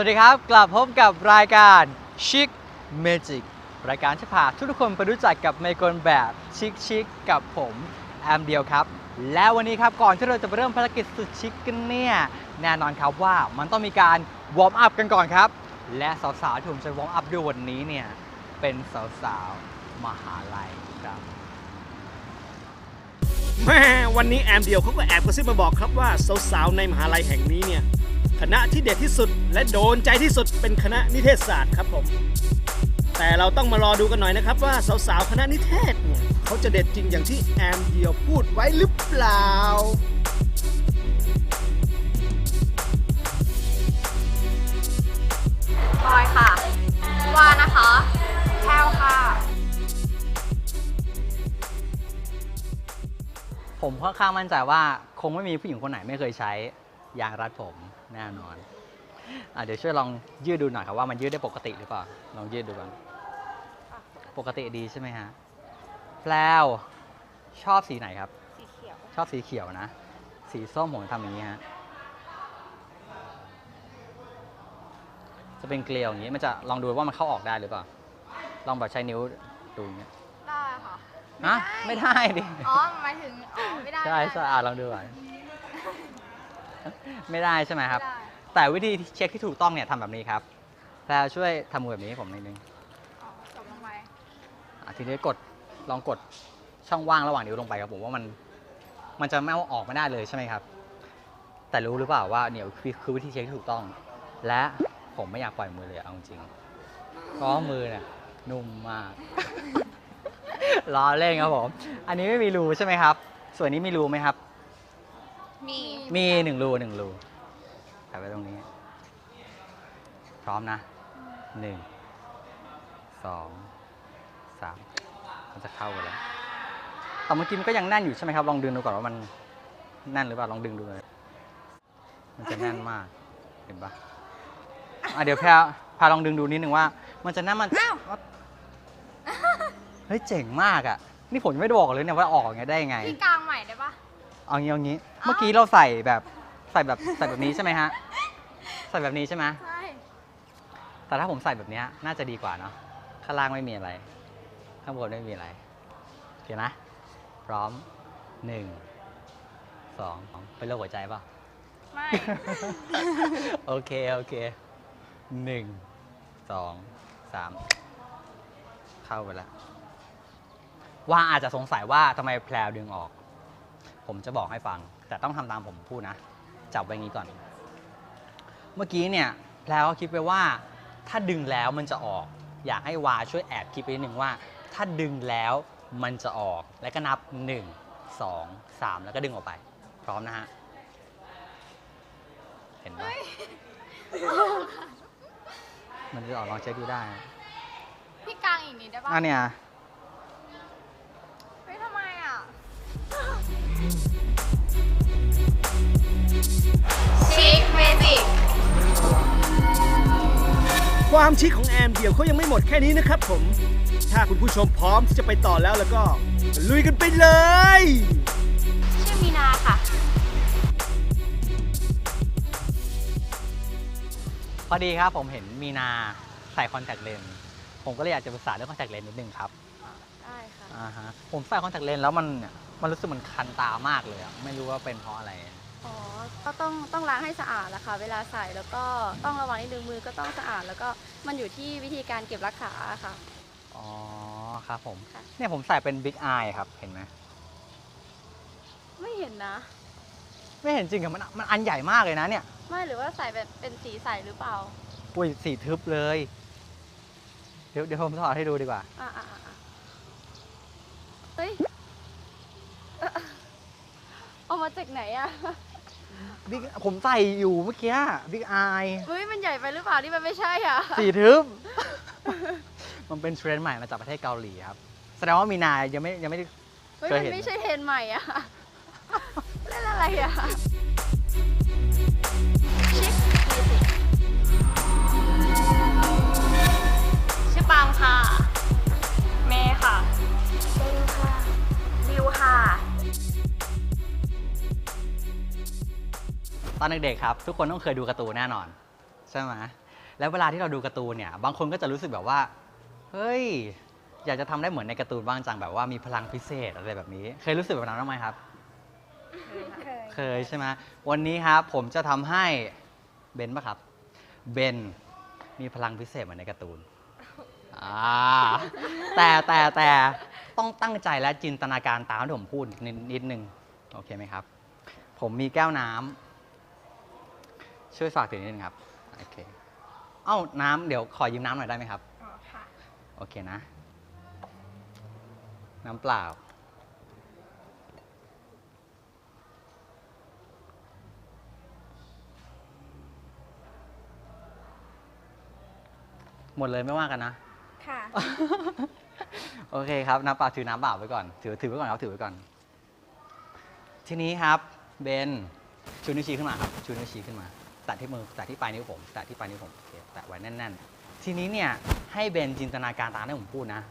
วัสดีครับ กลับพบกับรายการ Chic Magic รายการที่พาทุกคนไปรู้จักกับไมโกนแบบชิคชิคกับผมแอมเดียวครับ และวันนี้ครับก่อนที่เราจะไปเริ่มภารกิจสุดชิคกันเนี่ย แน่นอนครับว่ามันต้องมีการวอร์มอัพกันก่อนครับ และสาวๆที่ผมจะวอร์มอัพด้วยวันนี้เนี่ย เป็นสาวๆมหาลัยครับแม่วันนี้แอมเดียวเขาก็แอบกระซิบมาบอกครับว่าสาวๆในมหาลัยแห่งนี้เนี่ย คณะที่เด็ดที่สุด และโดนใจที่สุดเป็นคณะนิเทศศาสตร์ครับผม แต่เราต้องมารอดูกันหน่อยนะครับว่าสาวๆคณะนิเทศเนี่ยเขาจะเด็ดจริงอย่างที่แอมเดียวพูดไว้หรือเปล่าบอยค่ะวานะคะแพลวค่ะ ผมค่อนข้างมั่นใจว่าคงไม่มีผู้หญิงคนไหนไม่เคยใช้ยางรัดผม แน่นอนอะเดี๋ยวช่วยลองยืดดูหน่อยครับว่ามันยืดได้ปกติหรือเปล่า ลองยืดดูบ้างปกติดีใช่ไหมฮะแพลวชอบสีไหนครับ สีเขียว ชอบสีเขียวนะ สีส้มผมทำอย่างนี้ฮะ จะเป็นเกลียวอย่างนี้ มันจะลองดูว่ามันเข้าออกได้หรือเปล่า ลองแบบใช้นิ้วดูอย่างเงี้ยได้ค่ะฮะไม่ได้ดิ อ๋อหมายถึง อ๋อ ไม่ได้ ใช่ไม่ใช่ได้อะลองดูก่อน ไม่ได้ใช่ไหมครับไม่ได้แต่วิธีเช็คที่ถูกต้องเนี่ยทำแบบนี้ครับแพรช่วยทำมือแบบนี้ให้ผมนิดนึงอ๋อจบลงไปอะทีนี้กดลองกดช่องว่างระหว่างนิ้วลงไปครับผมว่ามันมันจะไม่เอาออกไม่ได้เลยใช่ไหมครับ แต่รู้หรือเปล่าว่าเนี่ยคือคือวิธีเช็คที่ถูกต้อง และผมไม่อยากปล่อยมือเลยเอาจริงๆเพราะว่ามือเนี่ยนุ่มมาก ล้อเล่นครับผม อันนี้ไม่มีรูใช่ไหมครับ ส่วนนี้มีรูไหมครับ มีมีหนึ่งรูหนึ่งรูใส่ไว้ตรงนี้ พร้อมนะหนึ่งสองสามมันจะเข้ากันแล้วแต่เมื่อกี้มันก็ยังแน่นอยู่ใช่ไหมครับ ลองดึงดูก่อนว่ามันแน่นหรือเปล่าลองดึงดูเลยมันจะแน่นมากเห็นปะอะเดี๋ยวแพรพาลองดึงดูนิดนึงว่า มันจะแน่นมันเฮ้ยเจ๋งมากอะนี่ผมยังไม่ได้บอกเลยเนี่ยว่าออกอย่างเงี้ยได้ยังไง พี่กลางใหม่ได้ปะ เอางี้เอางี้เอ้าเมื่อกี้เราใส่แบบใส่แบบใส่แบบนี้ใช่ไหมฮะ ใส่แบบนี้ใช่ไหมใช่ แต่ถ้าผมใส่แบบเนี้ยน่าจะดีกว่าเนาะ ข้างล่างไม่มีอะไร ข้างบนไม่มีอะไรโอเคนะ พร้อมหนึ่งสองเป็นโรคหัวใจเปล่ะไม่ โอเค โอเคหนึ่งสองสามเข้าไปแล้วว่าอาจจะสงสัยว่าทำไมแพลวดึงออก ผมจะบอกให้ฟัง แต่ต้องทำตามผมพูดนะ จับไว้อย่างนี้ก่อน เมื่อกี้เนี่ยแพลวก็คิดไปว่า ถ้าดึงแล้วมันจะออก อยากให้วาช่วยแอบคิดไปนิดนึงว่า ถ้าดึงแล้วมันจะออก แล้วก็นับ 1 2 3 แล้วก็ดึงออกไป พร้อมนะฮะ เห็นไหมมันจะออกลองเช็คดูได้นะพี่กลางอีกนิดได้ปะอะเนี่ยเฮ้ย ชิคเมจิกความชิคของแอมเดียวเขายังไม่หมดแค่นี้นะครับผม ถ้าคุณผู้ชมพร้อมที่จะไปต่อแล้วแล้วก็ ลุยกันไปเลย ชื่อมีนาค่ะ พอดีครับผมเห็นมีนาใส่คอนแทคเลนส์ผมก็เลยอยากจะปรึกษาเรื่องคอนแทคเลนส์นิดนึงครับได้ค่ะอ่าฮะผมใส่คอนแทคเลนส์แล้วมันเนี่ยมันรู้สึกมันคันตามากเลยอะไม่รู้ว่าเป็นเพราะอะไรอ๋ อ ก็ต้องต้องล้างให้สะอาดแหละค่ะ เวลาใส่แล้วก็ต้องระวังนิดนึงมือก็ต้องสะอาด แล้วก็มันอยู่ที่วิธีการเก็บรักษาค่ะ อ๋อครับผม ค่ะ เนี่ยผมใส่เป็นบิ๊กอายครับเห็นไหมไม่เห็นนะ ไม่เห็นจริงอะมันมันอันใหญ่มากเลยนะเนี่ยไม่หรือว่าใส่เป็นเป็นสีใสหรือเปล่า อุ้ยสีทึบเลย เดี๋ยวเดี๋ยวผมถอดให้ดูดีกว่า อ่าอ่าอ่าเฮ้ยเอ่อเอามาจากไหนอะ บิ๊กผมใส่อยู่เมื่อกี้บิ๊กอายเฮ้ยมันใหญ่ไปหรือเปล่านี่มันไม่ใช่อะสีทึบ มันเป็นเทรนด์ใหม่มาจากประเทศเกาหลีครับ แสดงว่ามีนายังไม่ยังไม่ได้เฮ้ยเคยมันเห็นไม่ใช่เทรนด์ใหม่อะเล่นอะไรอะชิคเมจิกชื่อปางค่ะ ตอนเด็กๆครับ ทุกคนต้องเคยดูการ์ตูนแน่นอน ใช่ไหมแล้วเวลาที่เราดูการ์ตูนเนี่ย บางคนก็จะรู้สึกแบบว่า เฮ้ย อยากจะทำได้เหมือนในการ์ตูนบ้างจังแบบว่ามีพลังพิเศษอะไรแบบนี้ เคยรู้สึกแบบนั้นบ้างไหมครับ เคยใช่ไหมวันนี้ครับผมจะทำให้เบนปะครับ เบนมีพลังพิเศษเหมือนในการ์ตูนอ่าแต่แต่แต่ต้องตั้งใจและจินตนาการตามที่ผมพูดนิดนิดนึง โอเคไหมครับ ผมมีแก้วน้ำ ช่วยฝากถือนิดนึงครับโอเคเอ้าน้ำเดี๋ยวขอยืมน้ำหน่อยได้ไหมครับ อ๋อค่ะ โอเคนะ น้ำเปล่า หมดเลยไม่ว่ากันนะ ค่ะ โอเคครับ น้ำเปล่าถือน้ำเปล่าไว้ก่อน ถือถือไว้ก่อนครับถือไว้ก่อน ทีนี้ครับเบนชูนิ้วชี้ขึ้นมาครับชูนิ้วชี้ขึ้นมา แตะที่มือแตะที่ปลายนิ้วผมแตะที่ปลายนิ้วผมโอเคแตะไว้แน่นๆ ทีนี้เนี่ยให้เบนจินตนาการตามที่ผมพูดนะ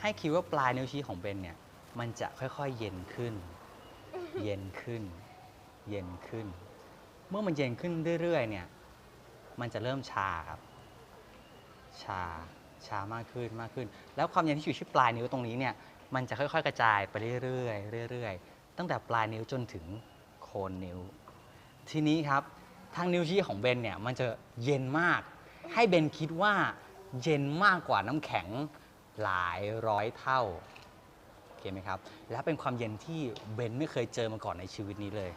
ให้คิดว่าปลายนิ้วชี้ของเบนเนี่ยมันจะค่อยๆเย็นขึ้น เย็นขึ้น เย็นขึ้น เมื่อมันเย็นขึ้นเรื่อยๆเนี่ยมันจะเริ่มชาครับ ชาชามากขึ้นมากขึ้น แล้วความเย็นที่อยู่ที่ปลายนิ้วตรงนี้เนี่ยมันจะค่อยๆ กระจายไปเรื่อยๆเรื่อยๆตั้งแต่ปลายนิ้วจนถึงโคนนิ้ว ทีนี้ครับ ทางนิ้วชี้ของเบนเนี่ยมันจะเย็นมาก ให้เบนคิดว่าเย็นมากกว่าน้ำแข็งหลายร้อยเท่าโอเคไหมครับ และเป็นความเย็นที่เบนไม่เคยเจอมาก่อนในชีวิตนี้เลย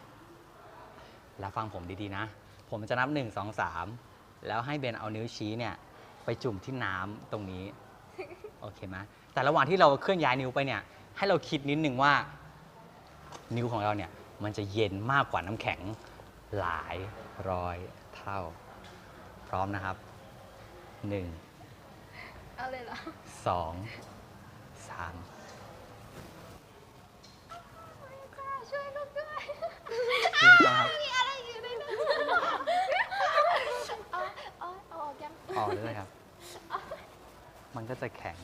แล้วฟังผมดีๆนะ ผมจะนับ 1 2 3 แล้วให้เบนเอานิ้วชี้เนี่ยไปจุ่มที่น้ำตรงนี้โอเคไหมแต่ระหว่างที่เราเคลื่อนย้ายนิ้วไปเนี่ย ให้เราคิดนิดนึงว่า นิ้วของเราเนี่ยมันจะเย็นมากกว่าน้ำแข็ง หลายร้อยเท่า พร้อมนะครับ1เอาเลยเหรอ2 3ช่วยลูกด้วยถูกต้องครับมีอะไรอยู่ในนั้นเอาเอาเอาออกยังออกเลยครับ มันก็จะแข็ง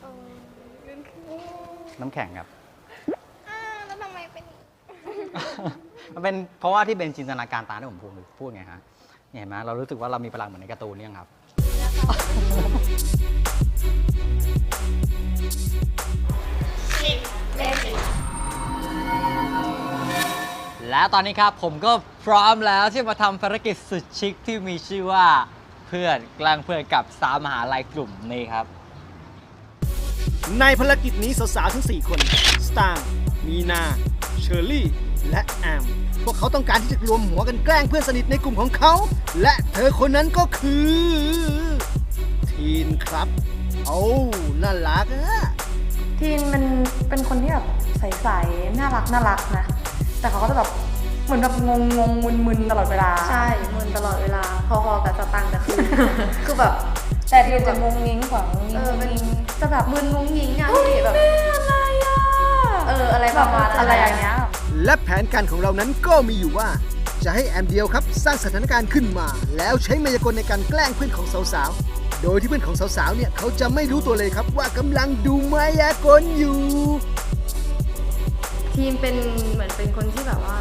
เออมันคือ น้ำแข็งครับ อ้าแล้วทำไมเป็นอย่างนี้ มันเป็นเพราะว่าที่เป็นจินตนาการตามที่ผมพูดพูดไงฮะเนี่ยเห็นไหมเรารู้สึกว่าเรามีพลังเหมือนในการ์ตูนเนี่ยครับ สิบเล่สิบและตอนนี้ครับผมก็พร้อมแล้วที่มาทำภารกิจสุดชิคที่มีชื่อว่าเพื่อนแกล้งเพื่อนกับสามมหาลัยกลุ่มนี้ครับ ในภารกิจนี้สาวๆทั้ง 4 คน สตางค์มีนา เชอร์รี่ และแอมพวกเขาต้องการที่จะรวมหัวกันแกล้งเพื่อนสนิทในกลุ่มของเขา และเธอคนนั้นก็คือ ทีนครับโอ้น่ารักอะทีนมันเป็นคนที่แบบใสๆน่ารักน่ารักนะ แต่เขาก็จะแบบเหมือนแบบงงงงมึนมึนๆตลอดเวลา ใช่มึนตลอดเวลา พอๆกับสตังค์แต่คือคือแบบ แต่ทีนจะงงงิ้งกว่างงงิ้เองอเป็นงงิ้งจะแบบมึนงุ้งยิงอะพี่แบบ อะไรอะเอออะไรประมาณนั้นอะไรอย่างเงี้ย และแผนการของเรานั้นก็มีอยู่ว่า จะให้แอมเดียวครับสร้างสถานการณ์ขึ้นมา แล้วใช้มายากลในการแกล้งเพื่อนของสาวๆ โดยที่เพื่อนของสาวๆ เนี่ยเขาจะไม่รู้ตัวเลยครับว่ากำลังดูมายากลอยู่ ทีมเป็นเหมือนเป็นคนที่แบบว่า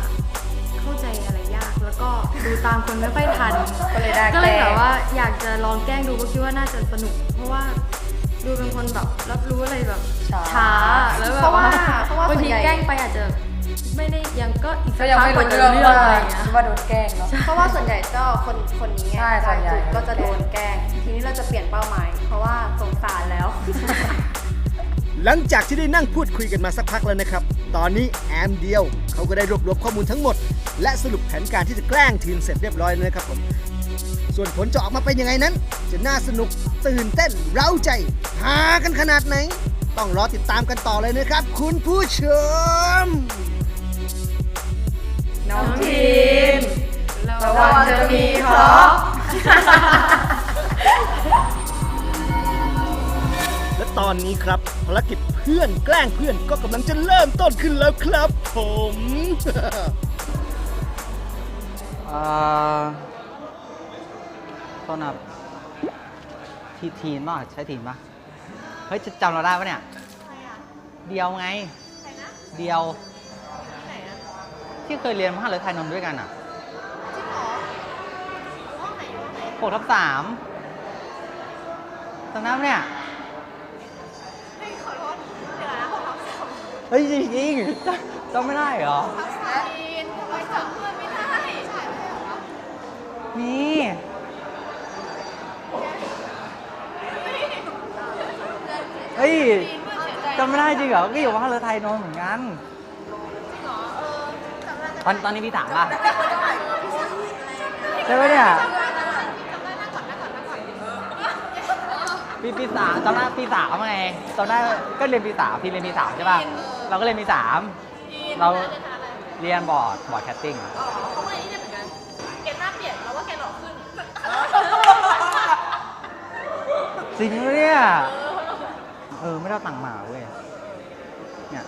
เข้าใจอะไรยากแล้วก็ดูตามคนไม่ค่อยทัน ก็เลยได้ก็เลยแกล้ง แบบว่าอยากจะลองแกล้งดูก็คิดว่าน่าจะสนุก เพราะว่าดูเป็นคนแบบรับรู้อะไรแบบช้าช้าแล้วแบบเพราะว่าเพราะว่าบางส่วนทีใหญ่ แกล้งไปอาจจะ ไม่ได้ยังก็อีกสัก็กยังพักไม่กว่ารู้จะเรื่องเรื่องว่าอะไรอย่างเงี้ยว่าโดนแกล้งเนาะ เพราะว่าส่วนใหญ่ก็คนคนนี้ไงใช่ส่วนใหญ่ก็จะโดนแกล้ง ทีนี้เราจะเปลี่ยนเป้าหมาย เพราะว่าสงสารแล้ว หลังจากที่ได้นั่งพูดคุยกันมาสักพักแล้วนะครับ ตอนนี้แอมเดียวเขาก็ได้รวบรวมข้อมูลทั้งหมด และสรุปแผนการที่จะแกล้งทีมเสร็จเรียบร้อยแล้วนะครับผม ส่วนผลจะออกมาเป็นยังไงนั้น จะน่าสนุกตื่นเต้นเร้าใจหากันขนาดไหน ต้องรอติดตามกันต่อเลยนะครับ คุณผู้ชม น้องทีนระวังจะมีเคราะห์และตอนนี้ครับภารกิจเพื่อนแกล้งเพื่อนก็กำลังจะเริ่มต้นขึ้นแล้วครับผมเอ่อต้นครับทีทีนป่ะใช่ทีนป่ะเฮ้ยจะจำเราได้ปะเนี่ย เดียวไง เดียว ที่เคยเรียนมหาลัยไทยนนท์ด้วยกันอะจริงเหรออยู่ห้องไหนอยู่ห้องไหนหกทับสามจำได้ไหมเนี่ย เฮ้ยขอโทษเดี๋ยวนะหกทับสามเฮ้ยจริงๆจำไม่ได้เหรอ ทับสามจีนทำไมจำเพื่อนไม่ได้ใช่ไม่ใช่เหรอนี่เฮ้ย จำไม่ได้จริงเหรอ ก็อยู่มหาลัยไทยนนท์เหมือนกัน ตอนตอนนี้พี่ถามป่ะใช่ไหมเนี่ยจำได้จำได้จำได้นั่งก่อนนั่งก่อนนั่งก่อนปีปีสามจำได้ปีสามไงจำได้ก็เรียนปีสามพี่เรียนปีสามใช่ป่ะเราก็เรียนปีสามเราเรียนบอร์ดบอร์ดแคสติ้งอ๋อเขาไม่ได้เหมือนกันแกหน้าเปลี่ยนแล้วว่าแกหล่อขึ้นจริงปะเนี่ยเออไม่ได้เอาตังค์มาเว้ยเนี่ย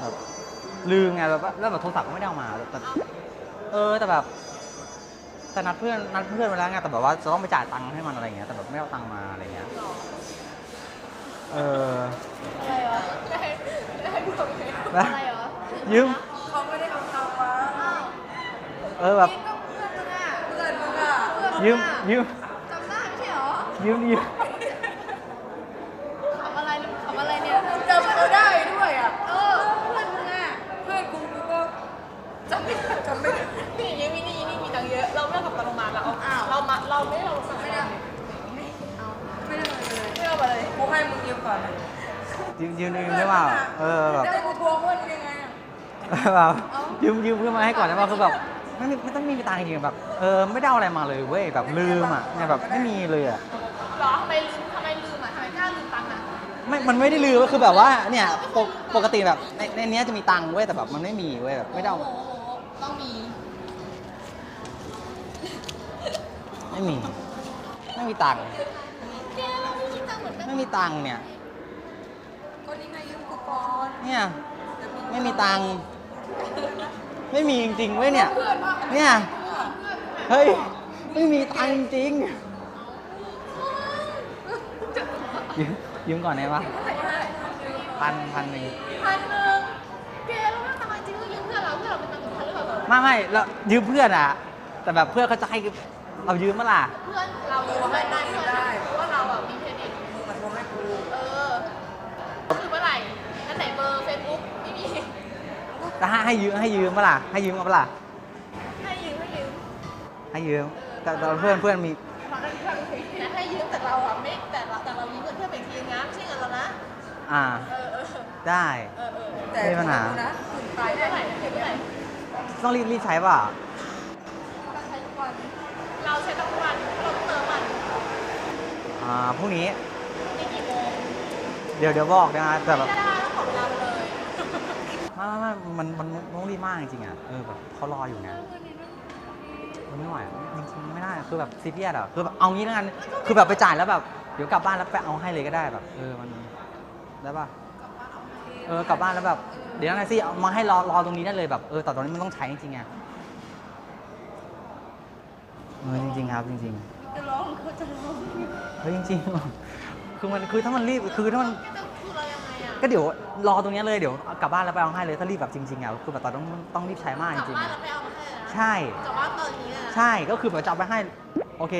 แบบ ลืมไงแบบว่าแล้วแบบโทรศัพท์ก็ไม่ได้เอามาแต่เออแต่แบบแต่นัดเพื่อนนัดเพื่อนไว้แล้วไงแต่แบบว่าจะต้องไปจ่ายตังค์ให้มันอะไรอย่างเงี้ยแต่แบบไม่เอาตังค์มาอะไรเงี้ยเอออะไรวะได้ได้พูดตรงนี้นะอะไรเหรอยืมเขาไม่ได้เอาตังค์มาเออแบบก็เพื่อนมึงอะเพื่อนมึงอะเพื่อนมึงอะยืมยืมจำได้ไม่ใช่เหรอยืมยืม ขำอะไรขำอะไรเนี่ย จำเขาได้ด้วยอะ เออ เพื่อนมึงอะ เพื่อนกูกูก็ จำไม่ได้จำไม่ได้พี่ยืมมินี่นี่มีตังค์เยอะ เราไม่เอากลับมาโรงพยาบาลเราเอาเรามาเราไม่ได้เราสั่งไม่ได้ไม่ได้เลยไม่เอามาเลยกูให้มึงยืมก่อนนะยืมยืมยืมได้เปล่าเออแบบแล้วกูทวงเพื่อนมึงยังไงอะแบบยืมยืมเพื่อนมาให้ก่อนได้ป่ะคือแบบไม่มีไม่ต้องมีตังค์จริงๆแบบเออไม่ได้เอาอะไรมาเลยเว้ยแบบลืมอะเนี่ยแบบไม่มีเลยอะเหรอทำไมลืมทำไมลืมอะทำไมกล้าลืมตังค์อะไม่มันไม่ได้ลืมก็คือแบบว่าเนี่ยปกปกติแบบในในเนี้ยจะมีตังค์เว้ยแต่แบบมันไม่มีเว้ยแบบไม่ได้เอาโอ้โห ต้องมี ไม่มี ไม่มีตังค์แกเราไม่มีตังค์เหมือนกันไม่มีตังค์เนี่ยก็นี่ไงยืมกูก่อนเนี่ย ไม่มีตังค์ไม่มีจริงๆเว้ยเนี่ยเนี่ย เฮ้ย ไม่มีตังค์จริงๆยืมยืมก่อนได้ปะพันพันหนึ่งพันหนึ่ง ไม่ไม่เรายืมเพื่อนอะแต่แบบเพื่อนเขาจะให้เรายืมเมื่อล่ะเพื่อนเรายืมไม่ได้เพื่อนอะเพราะว่าเราอะมีเครดิตมึงมาทวงให้กูเออคือเมื่อไหร่อันไหนเบอร์เฟซบุ๊กไม่มีจะให้ให้ยืมให้ยืมเมื่อล่ะให้ยืมเอาเมื่อล่ะให้ยืมให้ยืมให้ยืมแต่แต่เพื่อนเพื่อนมีตอนนั้นเพื่อนแต่ให้ยืมแต่เราอะไม่แต่เราแต่เรายืมเงินเพื่อนเป็นทีมนะไม่ใช่เงินเรานะอ่าเออเออได้เออเออแต่ไม่มีปัญหากูนะถึงตาตายยได้เมื่อไหร่เมื่อไหร่ ต้องรีบรีบใช้เปล่ะเราใช้ทุกวันเราใช้ทุกวันเราเติมมันอ่าพรุ่งนี้ในกี่โมงเดี๋ยวเดี๋ยวบอกนะแต่แบบไม่ได้ต้องขอเวลาไปเลยไม่ไม่ไม่มันมันมันต้องรีบมากจริงๆอะเออแบบเขารออยู่ไง มันไม่ไหวอะจริงๆไม่ได้คือแบบซีเรียสอะคือแบบเอางี้แล้วกัน คือแบบไปจ่ายแล้วแบบ เดี๋ยวกลับบ้านแล้วไปเอาให้เลยก็ได้แบบ เออมันได้ป่ะ เออกลับบ้านแล้วแบบเดี๋ยวนั่นสิเอามาให้รอรอตรงนี้ได้เลยแบบเออแต่ตอนนี้มันต้องใช้จริงๆไงเออจริง ๆ ครับ จริงๆจะร้องเขาจะร้องเฮ้ยจริงๆ คือมันคือถ้ามันรีบคือถ้ามันจะคือเรายังไงอะก็เดี๋ยวรอตรงเนี้ยเลยเดี๋ยวกลับบ้านแล้วไปเอาให้เลยถ้ารีบแบบจริงๆอะคือแบบตอนต้องต้องรีบใช้มากกจลับริงบ้านเราไปเอามาให้เลยๆนะใช่กลับบ้านตอนนี้เลยนะใช่ก็คือแบบจะเอาไปให้ โอเค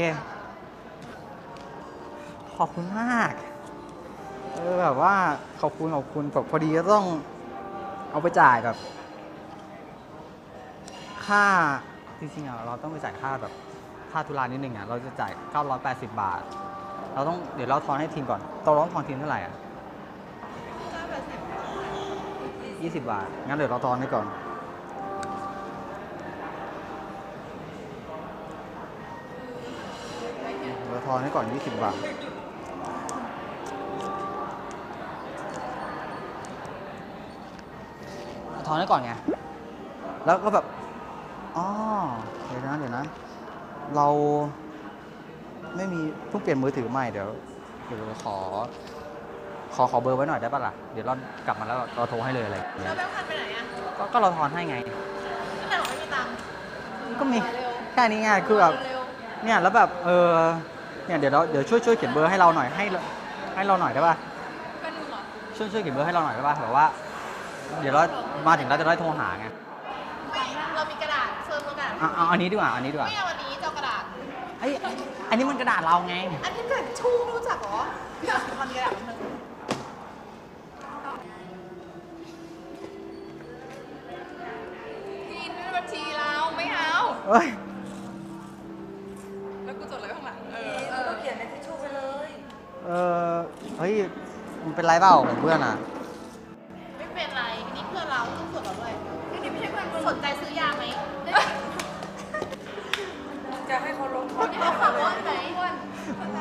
ขอบคุณมาก เออแบบว่าขอบคุณขอบคุณแบบพอดีก็ต้องเอาไปจ่ายแบบ ค่าจริงๆอะเราต้องไปจ่ายค่าแบบค่าธุระนิดนึงอะเราจะจ่าย 980 บาท เราต้องเดี๋ยวเราทอนให้ทีมก่อนตกลงทอนทีมเท่าไหร่อะ20 บาท งั้นเดี๋ยวเราทอนให้ก่อน เราทอนให้ก่อน 20 บาท ทอนให้ก่อนไง แล้วก็แบบอ๋อเดี๋ยวนะเดี๋ยวนะ เราไม่มีเพิ่งเปลี่ยนมือถือใหม่เดี๋ยวเดี๋ยวขอ ขอขอเบอร์ไว้หน่อยได้ปะล่ะ เดี๋ยวเรากลับมาแล้วเราโทรให้เลยอะไรอย่างเงี้แล้วยแบงค์พันไปไหนอะก็ก็เราทอนให้ไง ก็แต่บอกไม่มีตังค์ก็มีแค่นี้ไงคือแบบ เร็วเนี่ยแล้วแบบเออเนี่ยเดี๋ยวเราเดี๋ยวช่วยช่วยเขียนเบอร์ให้เราหน่อยให้เราให้เราหน่อยได้ป่ะๆกันหนึ่งเหรอช่วยช่วยเขียนเบอร์ให้เราหน่อยได้ป่ะแบบว่า เดี๋ยวเรามาถึงเราจะได้โทรหาไงไม่ได้เอาเอาอันนี้ดีกว่าอันนี้ดีกว่าไม่เอาวันนี้เจ้ากระดาษเอ้ยอันนี้มันกระดาษเราไง อันนี้กระดาษชูรู้จักเหรอเดี๋ยวทำกระดาษมันงพี่นี่บัญชีเราไม่เอาเอ้ยแล้วกูจดอะไรข้างหลังเออเออเฮ้ยมันเป็นไรเปล่าของเพื่อนอะ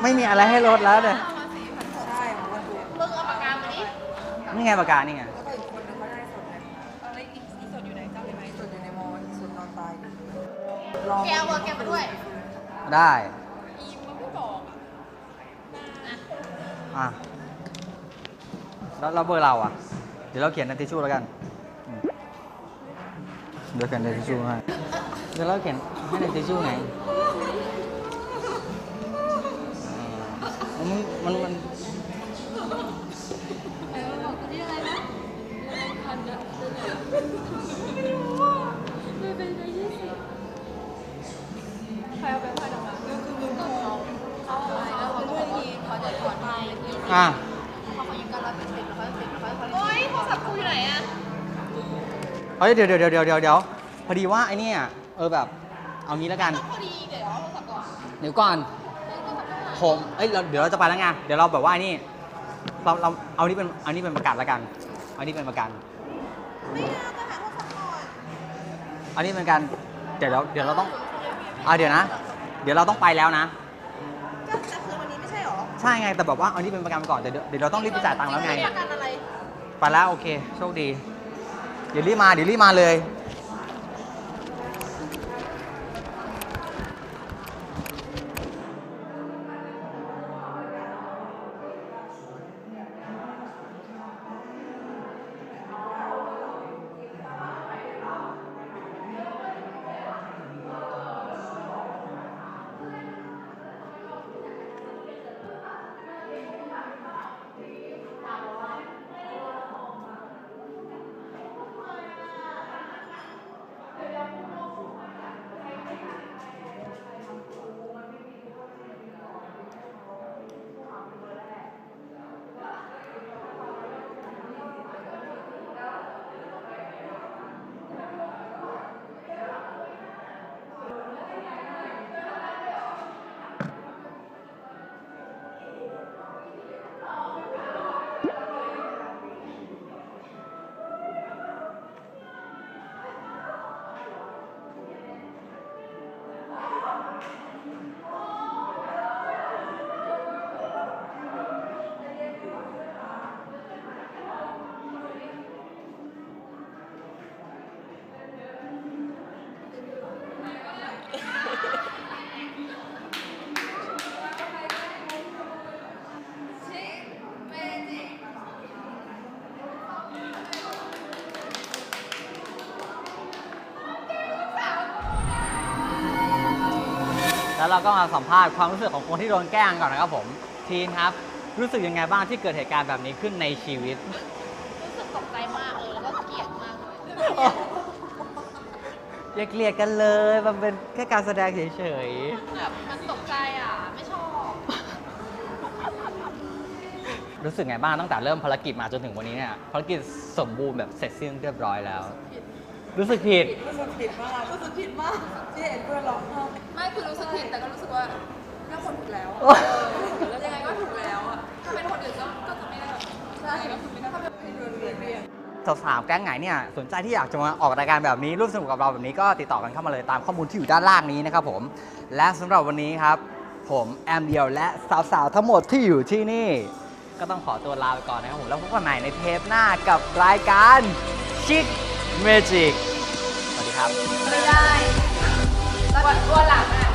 ไม่มีอะไรให้ลดแล้วเนี่ยมึงเอาปากกามาดินี่ไงปากกานี่ไงแกเอาเบอร์แกมาด้วยได้อีมึงไม่บอกอะอะแล้วแล้วเบอร์เราอะ เดี๋ยวเราเขียนในทิชชู่แล้วกันอืมเดี๋ยวเขียนในทิชชู่ให้เดี๋ยวเราเขียนให้ในทิชชู่ไงอ่ามันมันมันเขาอะไรแล้วเขาเพื่อนทีเขาจะถอนไปอะเขาขอยืมกันร้อยเปอร์เซ็นต์ร้อยเปอร์เซ็นต์ร้อยเปอร์เซ็นต์โอ๊ยโทรศัพท์กูอยู่ไหนอะเฮ้ยเดี๋ยวเดี๋ยวเดี๋ยวเดี๋ยวเดี๋ยวเดี๋ยวพอดีว่าไอ้เนี่ยเออแบบ เอางี้แล้วกันพอดีเดี๋ยวเอาโทรศัพท์ก่อนเดี๋ยวก่อน ผมเอ้ยเราเดี๋ยวเราจะไปแล้วไงเดี๋ยวเราแบบว่าไอ้นี่ เราเราเอานี่เป็นเอานี่เป็นประกันแล้วกันเอานี่เป็นประกันไม่เอาจะหาโทรศัพท์ก่อนเอานี่เป็นประกันเดี๋ยวเราเดี๋ยวเราต้องอ่าเดี๋ยวนะ เดี๋ยวเราต้องไปแล้วนะ ก็จะคืนวันนี้ไม่ใช่หรอใช่ไงแต่แบบว่าเอานี่เป็นประกันไปก่อนเดี๋ยวเดี๋ยวเราต้องรีบไปจ่ายตังค์แล้วไง ประกันอะไร ไปแล้วโอเค โชคดี เดี๋ยวรีบมาเดี๋ยวรีบมาเลย แล้วเราก็มาสัมภาษณ์ความรู้สึกของคนที่โดนแกล้งก่อนนะครับผม ทีนครับ รู้สึกยังไงบ้างที่เกิดเหตุการณ์แบบนี้ขึ้นในชีวิต รู้สึกตกใจมากเลยแล้วก็เกลียดมากเลยอย่าเกลียดกันเลย มันเป็นแค่การแสดงเฉยแบบมันตกใจอะ ไม่ชอบ ๆ รู้สึกไงบ้างตั้งแต่เริ่มภารกิจมาจนถึงวันนี้เนี่ย ภารกิจสมบูรณ์แบบเสร็จสิ้นเรียบร้อยแล้ว รู้สึกผิด รู้สึกผิดมากรู้สึกผิดมากที่เห็นเพื่อนร้องไห้ไม่คือรู้สึกผิดแต่ก็รู้สึกว่าแม่คนถูกแล้วโอ้เออแล้วยังไงก็ถูกแล้วอะถ้าเป็นคนอื่นก็ก็จะไม่ได้แบบใช่ก็คือไม่ได้ถ้าเป็นให้โดนเรียนเรียน สาวๆแก๊งไหนเนี่ยสนใจที่อยากจะมาออกรายการแบบนี้ร่วมสนุกกับเราแบบนี้ก็ติดต่อกันเข้ามาเลยตามข้อมูลที่อยู่ด้านล่างนี้นะครับผม และสำหรับวันนี้ครับ ผมแอมเดียวและสาวๆทั้งหมดที่อยู่ที่นี่ ก็ต้องขอตัวลาไปก่อนนะครับผมแล้วพบกันใหม่ในเทปหน้ากับรายการชิค เมจิก สวัสดีครับ ไม่ได้วันวันหลังอะ